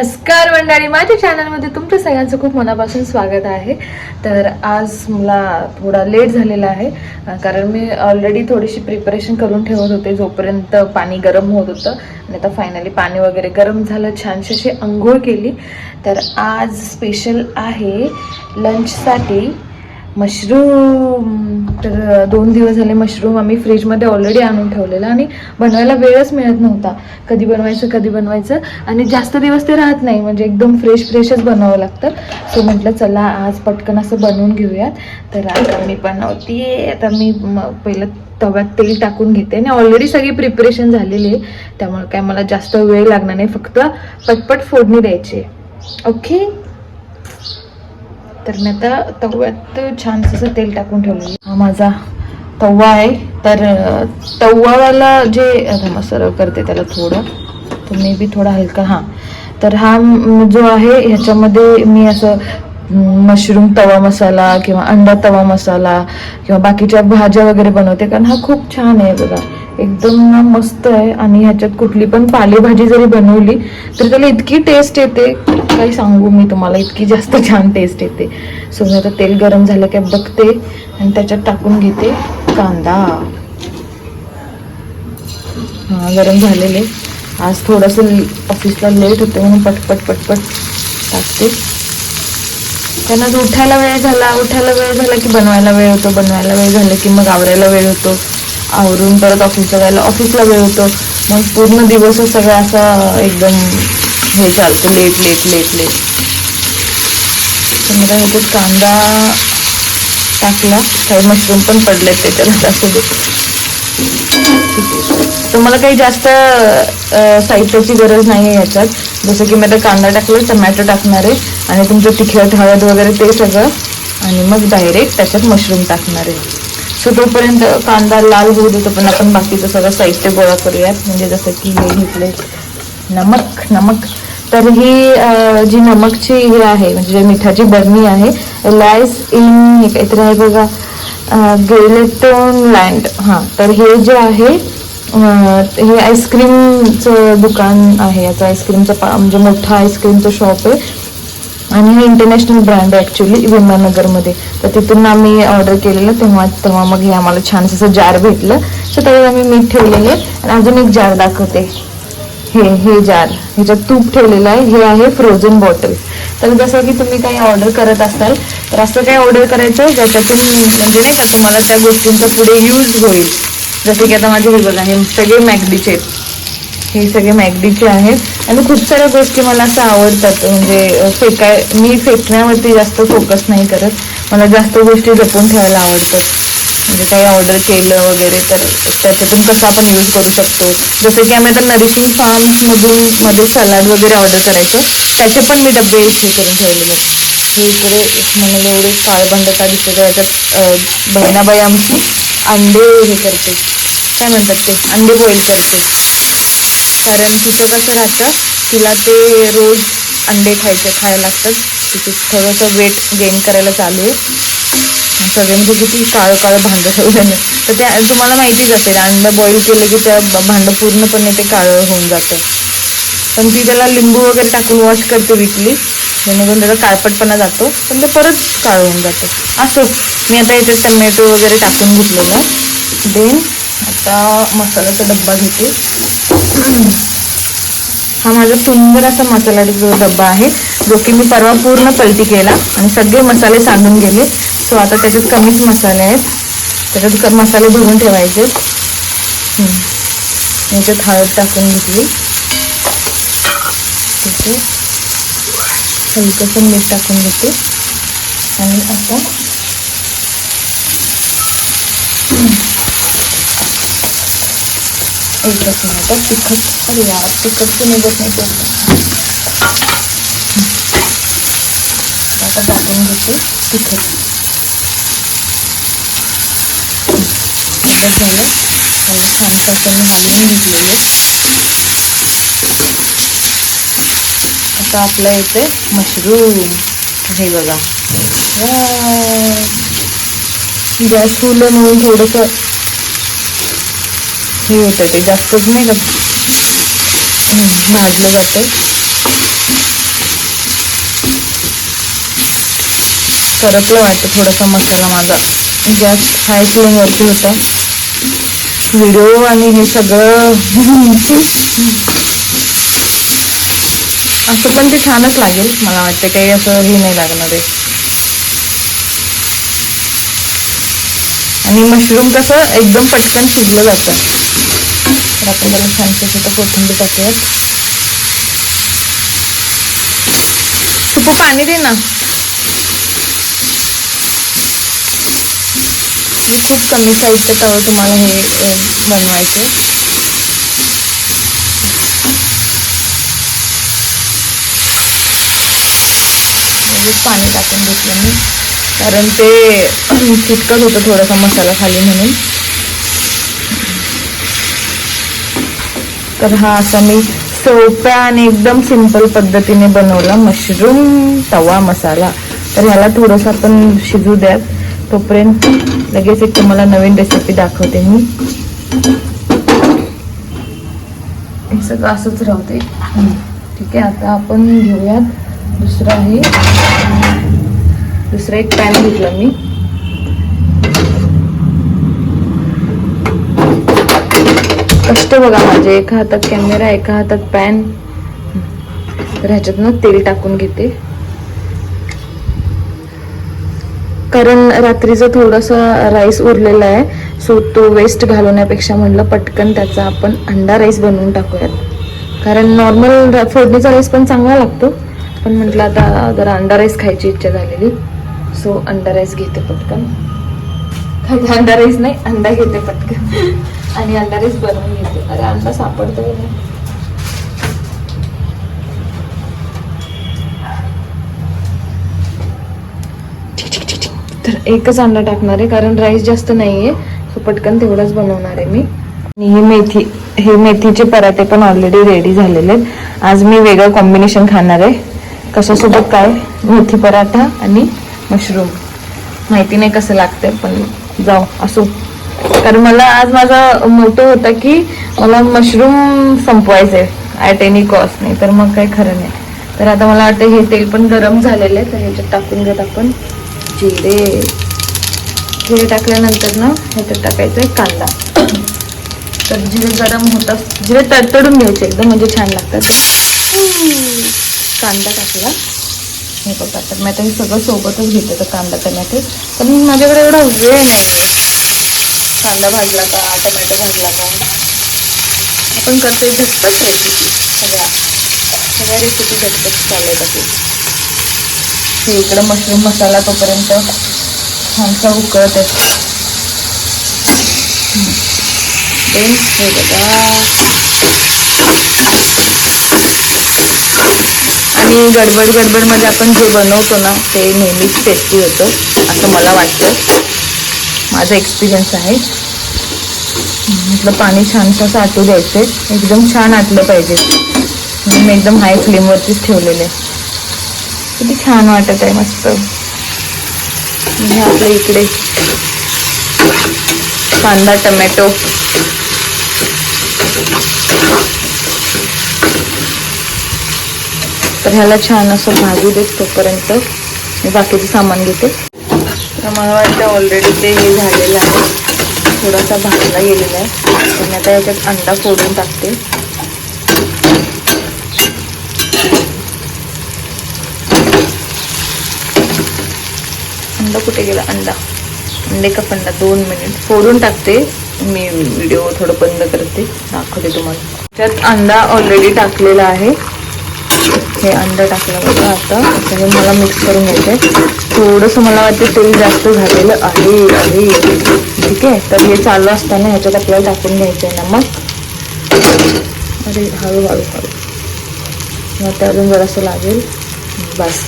नमस्कार मंडळी. माझ्या चॅनलमध्ये तुमच्या सगळ्यांचं खूप मनापासून स्वागत आहे. तर आज मला थोडा लेट झालेला आहे कारण मी ऑलरेडी थोडीशी प्रिपरेशन करून ठेवत होते जोपर्यंत पाणी गरम होत होतं. आणि आता फायनली पाणी वगैरे गरम झालं छानशी अशी आंघोळ केली. तर आज स्पेशल आहे लंचसाठी मशरूम तर दोन दिवस झाले मशरूम आम्ही फ्रीजमध्ये ऑलरेडी आणून ठेवलेलं आणि बनवायला वेळच मिळत नव्हता. कधी बनवायचं कधी बनवायचं आणि जास्त दिवस ते राहत नाही. म्हणजे एकदम फ्रेश फ्रेशच बनवावं लागतं. सो म्हटलं चला आज पटकन असं बनवून घेऊयात. तर आता मी बनवते आता मी पहिलं तव्यात तेल टाकून घेते आणि ऑलरेडी सगळी प्रिपरेशन झालेली आहे. त्यामुळे काय मला जास्त वेळ लागणार नाही. फक्त पटपट फोडणी द्यायची ओके तर मी आता तव्यात छान असं तेल टाकून ठेवलेलं हा माझा तवा आहे. तर तव्वाला तवावाला जे आता सरळ करते त्याला थोडं. तर मे बी थोडा हलका हां. तर हा जो आहे ह्याच्यामध्ये मी असं मशरूम तवा मसाला किंवा अंडा तवा मसाला किंवा बाकीच्या भाज्या वगैरे बनवते. कारण हा खूप छान आहे बघा. एकदम मस्त आहे. आणि ह्याच्यात कुठली पण पालेभाजी जरी बनवली तर त्याला इतकी टेस्ट येते. काही सांगू मी तुम्हाला इतकी जास्त छान टेस्ट येते. सो मी आता तेल गरम झालं काय बघते आणि त्याच्यात टाकून घेते कांदा. हा गरम झालेले. आज थोडंसं ऑफिसला लेट होते म्हणून पटपट पटपट टाकते. त्यांना आज उठायला वेळ झाला उठायला वेळ झाला की बनवायला वेळ होतो बनवायला वेळ झाला की मग आवरायला वेळ होतो. आवरून परत ऑफिसला जायला. ऑफिसला वेळ होतो. मग पूर्ण दिवसच सगळा असा एकदम हे चालतं. लेट लेट लेट लेट तर मला ह्याच्यात कांदा टाकला. काही मशरूम पण पडले त्याच्यात. असू तर मला काही जास्त साहित्याची गरज नाही आहे याच्यात. जसं की मी आता कांदा टाकलं टमॅटो टाकणार आहे. आणि तुमचं तिखट हळद वगैरे ते सगळं. आणि मग डायरेक्ट त्याच्यात मशरूम टाकणार आहे. सो तोपर्यंत कांदा लाल होऊ देतो पण आपण बाकीचं सगळं साहित्य गोळा करूयात. म्हणजे जसं की हे घेतले नमक नमक. तर ही जी नमकची हे आहे म्हणजे जे मिठाची बर्मी आहे लॅस इन हे काहीतरी आहे बघा गेलेटोन लँड. हां तर हे जे आहे हे आईस्क्रीमचं दुकान आहे. याचं आईस्क्रीमचं पा म्हणजे मोठं आईस्क्रीमचं शॉप आहे. आणि हे इंटरनॅशनल ब्रँड आहे ॲक्च्युली विमाननगरमध्ये तर तिथून आम्ही ऑर्डर केलेलं तेव्हा तेव्हा मग हे आम्हाला छान असं जार भेटलं. तर त्यावेळी आम्ही मीठ ठेवलेले आणि अजून एक जार दाखवते. हे हे जार. ह्याच्यात तूप ठेवलेलं आहे. हे आहे फ्रोझन बॉटल तर जसं की तुम्ही काही ऑर्डर करत असाल तर असं काही ऑर्डर करायचं ज्याच्यातून म्हणजे नाही का तुम्हाला त्या गोष्टींचा पुढे यूज होईल. जसं की आता माझे हे बघा हे सगळे मॅगडीचे आहेत. हे सगळे मॅगडीचे आहेत. आणि खूप साऱ्या गोष्टी मला असं आवडतात. म्हणजे फेकाय मी फेकण्यावरती जास्त फोकस नाही करत. मला जास्त गोष्टी जपून ठेवायला आवडतात. म्हणजे काही ऑर्डर केलं वगैरे तर त्याच्यातून कसं आपण यूज करू शकतो. जसं की आम्ही आता नरिशिंग फार्म्समधून मध्ये सलाड वगैरे ऑर्डर करायचं. त्याचे पण मी डबे हे करून ठेवलेले हे इकडे मला एवढे काळबंड का दिसत त्याच्यात बहिणाबाई आमची अंडे हे करते. काय म्हणतात ते? अंडे बॉईल करते. कारण तिचं कसं राहतं तिला ते रोज अंडे खायचे खायला लागतात. तिचं थोडंसं वेट गेन करायला चालू आहे. सगळे म्हणजे किती काळं काळं भांडं ठेवलं तर त्या तुम्हाला माहितीच असेल अंडं बॉईल केलं की त्या भांडं पूर्णपणे ते काळं होऊन जातं. पण ती त्याला लिंबू वगैरे टाकून वॉश करते विकली जेणेकरून त्याचा काळपटपणा जातो पण ते परत काळं होऊन जातं. असो. मी आता इथे टमॅटो वगैरे टाकून घेतलेलं. देन आता मसाल्याचा डब्बा घेते. हा माझा सुंदर असा मसाला जो डब्बा आहे जो की मी परवा पूर्ण पलटी केला आणि सगळे मसाले सांडून गेले. सो आता त्याच्यात कमीच मसाले आहेत. त्याच्यात क- मसाले भरून ठेवायचे. याच्यात हळद टाकून घेतली ठीक आहे हलकंसं मीठ टाकून घेते. आणि आता एकच मिनिट तिखट अरे यार तिखट पण निघत नाही ते आता टाकून घेते तिखट तिखट झालं त्याला छान असं मी घेतलेले आता आपल्या इथे मशरूम हे बघा. गॅस फुलं म्हणून थोडंसं हे होतं ते जास्तच नाही का? भाजलं जातं करपलं वाटतं थोडासा मसाला माझा. गॅस हाय फ्लेमवरती होता. व्हिडिओ आणि हे सगळं असं पण ते छानच लागेल मला वाटतं. काही असं हे नाही लागणार आहे. आणि मशरूम कसं एकदम पटकन शिजलं जातं. तर आपण त्याला छानशे छोटं कोथिंबीर टाकूयात सुपू पाणी दे ना. मी खूप कमी साईजचं तवं तुम्हाला हे बनवायचं पाणी टाकून घेतलं मी. कारण ते चिटकत होतं थोडासा मसाला खाली म्हणून. तर हा असा मी सोप्या आणि एकदम सिंपल पद्धतीने बनवला मशरूम तवा मसाला. तर ह्याला थोडंसं आपण शिजू द्यात तोपर्यंत लगेच एक तुम्हाला नवीन रेसिपी दाखवते मी. हे सगळं असंच राहते. ठीक आहे आता आपण घेऊयात. दुसरं आहे. दुसरा एक पॅन घेतला मी. कष्ट बघा माझे एका हातात कॅमेरा एका हातात पॅन. तर ह्याच्यातनं तेल टाकून घेते. कारण रात्रीचं थोडंसं राईस उरलेला आहे सो तो वेस्ट घालवण्यापेक्षा म्हटलं पटकन त्याचा आपण अंडा राईस बनवून टाकूयात. कारण नॉर्मल फोडणीचा राईस पण चांगला लागतो पण म्हटलं आता जरा अंडा राईस खायची इच्छा झालेली. सो अंडा राईस घेते पटकन. अंडा राईस नाही अंडा घेते पटकन. आणि अंडा राईस बनवून घेते. अरे अंडा सापडतो की नाही तर एकच अंडा टाकणार आहे कारण राईस जास्त नाही सो पटकन तेवढाच बनवणार आहे मी. आणि ही मेथी हे मेथीचे पराठे पण ऑलरेडी रेडी झालेले आहेत. आज मी वेगळं कॉम्बिनेशन खाणार आहे. कशासोबत काय? मेथी पराठा आणि मशरूम माहिती नाही कसं लागतंय पण जाऊ असो. कारण मला आज माझा मोठं होता की मला मशरूम संपवायचंय ॲट एनी कॉस्ट नाही तर मग काही खरं नाही. तर आता मला वाटतं हे तेल पण गरम झालेलं आहे तर ह्याच्यात टाकून घेत आपण जिरे. जिरे टाकल्यानंतर ना ह्याच्यात टाकायचं आहे कांदा. तर जिरे गरम होतात जिरे तडतडून घ्यायचे एकदम म्हणजे छान लागतात कांदा टाकला. हे बघा तर मी आता हे सगळं सोबतच घेते तर कांदा टमॅटो. पण माझ्याकडे एवढा वेळ नाही आहे कांदा भाजला का टमॅटो भाजला का? आपण करतोय झटपट रेसिपी सगळ्या सगळ्या रेसिपी झटपट चालत असेल हे इकडं मशरूम मसाला तोपर्यंत छानसा उकळत आहे. देन हे बघा. आणि गडबड गडबडमध्ये आपण जे बनवतो ना ते नेहमीच टेस्टी होतं असं मला वाटतं. माझा एक्सपिरियन्स आहे. म्हटलं पाणी छानसं असं आटू द्यायचं एकदम छान आटलं पाहिजे. म्हणून मी एकदम हाय फ्लेमवरतीच ठेवलेले किती छान वाटत आहे मस्त. म्हणजे आपल्या इकडे. कांदा टमॅटो. तर ह्याला छान असं भाजू देत तोपर्यंत. मी बाकीचं सामान घेते. तर मला वाटतं ऑलरेडी ते हे झालेलं आहे. थोडासा भाजला गेलेला आहे. आणि मी आता याच्यात अंडा फोडून टाकते. अंडा कुठे गेला? अंडा. अंडे का पंडा? दोन मिनिट फोडून टाकते. मी व्हिडिओ थोडं बंद करते. दाखवते तुम्हाला. त्यात अंडा ऑलरेडी टाकलेला आहे. हे अंडं टाकलं होतं आता. त्याने मला मिक्स करून घ्यायचंय थोडंसं मला वाटतं तेल जास्त झालेलं आहे आहे. ठीक आहे? तर हे चालू असताना ह्याच्यात आपल्याला टाकून घ्यायचं आहे नमक अरे हळू हळू हळू. मग ते अजून जरासं लागेल. बस.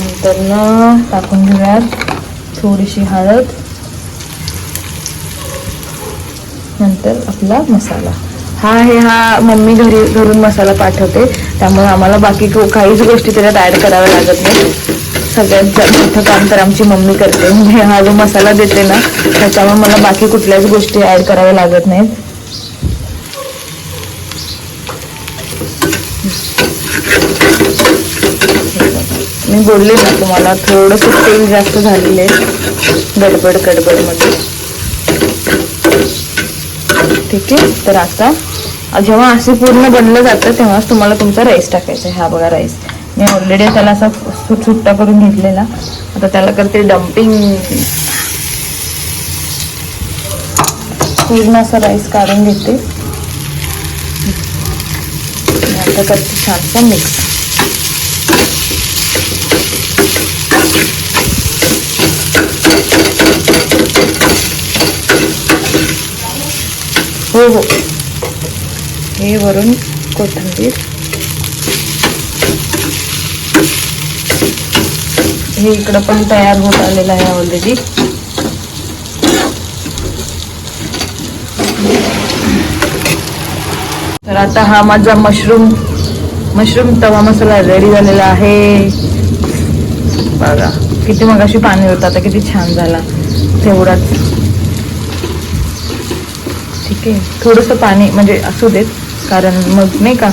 नंतर न टाकून घेऊयात थोडीशी हळद. नंतर आपला मसाला. हा आहे हा मम्मी घरी घरून मसाला पाठवते. त्यामुळे आम्हाला बाकी काहीच गोष्टी त्याच्यात ऍड कराव्या लागत नाही सगळ्यात मोठं काम तर आमची मम्मी करते. म्हणजे हा जो मसाला देते ना त्याच्यामुळे मला बाकी कुठल्याच गोष्टी ऍड कराव्या लागत नाहीत. मी बोलले ना तुम्हाला थोडंसं तेल जास्त झालेलं आहे. गडबड गडबडमध्ये ठीक आहे? तर आता जेव्हा असे पूर्ण बनलं जातं तेव्हाच तुम्हाला तुमचा राईस टाकायचा आहे. हा बघा राईस मी ऑलरेडी त्याला असा सुट सुट्टा करून घेतलेला. आता त्याला करते डम्पिंग पूर्ण असा राईस काढून घेते. आता करते छानसा मिक्स हो हो हे वरून कोथिंबीर. हे इकडं पण तयार होत आलेलं आहे ऑलरेडी तर आता हा माझा मशरूम मशरूम तवा मसाला रेडी झालेला आहे. बघा किती मगाशी पाणी होतं आता किती छान झाला. तेवढाच. ठीक आहे. थोडंसं पाणी म्हणजे असू देत. कारण मग नाही का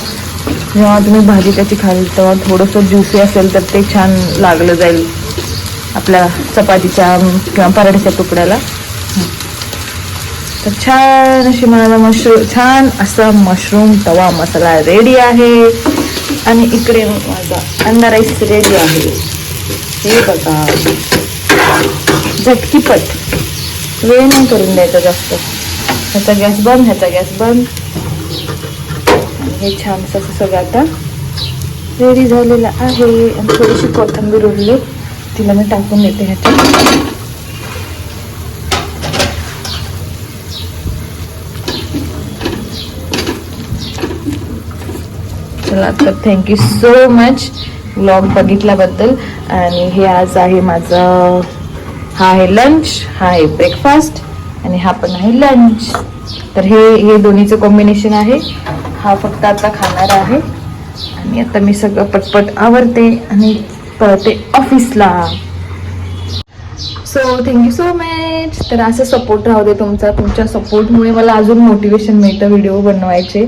जेव्हा तुम्ही भाजी त्याची खाल तेव्हा थोडंसं ज्युसी असेल तर ते छान लागलं जाईल आपल्या चपातीच्या किंवा पराठीच्या तुकड्याला. तर छान अशी मला मशरूम छान असा मशरूम तवा मसाला रेडी आहे. आणि इकडे माझा अंडा राईस रेडी आहे. हे बघा. झटकीपट. वेळ नाही करून द्यायचा जास्त. ह्याचा गॅस बंद ह्याचा गॅस बंद. हे छान असं सगळं आता रेडी झालेलं आहे. आणि थोडीशी कोथिंबीर उरली. तिला मी टाकून देते ह्याच्यात. चला तर thank you so much blog बघितल्याबद्दल. आणि हे आज आहे माझं हा आहे लंच हा आहे ब्रेकफास्ट आणि हा पण आहे लंच तर हे हे दोन्हीचं कॉम्बिनेशन आहे. हा फक्त आता खाणार आहे. आणि आता मी सगळं पटपट आवरते आणि पळते ऑफिसला. सो थँक्यू सो मच तर असं सपोर्ट राहू दे तुमचा. तुमच्या सपोर्टमुळे मला अजून मोटिवेशन मिळतं व्हिडिओ बनवायचे.